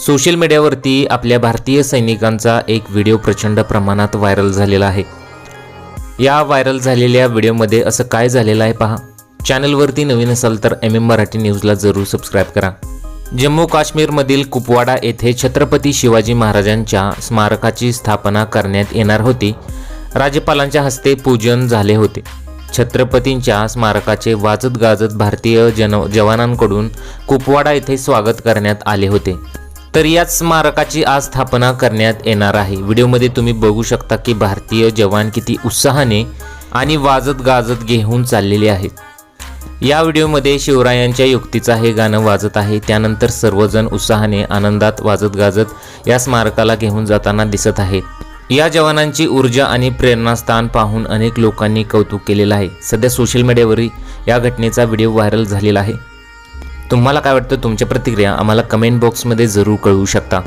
Social मीडियावरती आपल्या भारतीय सैनिकांचा एक व्हिडिओ प्रचंड प्रमाणात व्हायरल झालेला आहे. या व्हायरल झालेल्या व्हिडिओमध्ये असं काय झालेलं आहे पहा. चॅनलवरती नवीन असाल तर एम एम मराठी न्यूजला जरूर सबस्क्राईब करा. जम्मू काश्मीरमधील कुपवाडा येथे छत्रपती शिवाजी महाराजांच्या स्मारकाची स्थापना करण्यात येणार होती. राज्यपालांच्या हस्ते पूजन झाले होते. छत्रपतींच्या स्मारकाचे वाजत गाजत भारतीय जन जवानांकडून कुपवाडा येथे स्वागत करण्यात आले होते. तर याच स्मारकाची आज स्थापना करण्यात येणार आहे. व्हिडिओमध्ये तुम्ही बघू शकता की भारतीय जवान किती उत्साहाने आणि वाजत गाजत घेऊन चाललेले आहेत. या व्हिडिओमध्ये शिवरायांच्या युक्तीचा हे गाणं वाजत आहे. त्यानंतर सर्वजण उत्साहाने आनंदात वाजत गाजत या स्मारकाला घेऊन जाताना दिसत आहेत. या जवानांची ऊर्जा आणि प्रेरणास्थान पाहून अनेक लोकांनी कौतुक केलेलं आहे. सध्या सोशल मीडियावरील या घटनेचा व्हिडिओ व्हायरल झालेला आहे. तुम्हाला काय वाटतं? तुमच्या प्रतिक्रिया आम्हाला कमेंट बॉक्समध्ये जरूर कळवू शकता.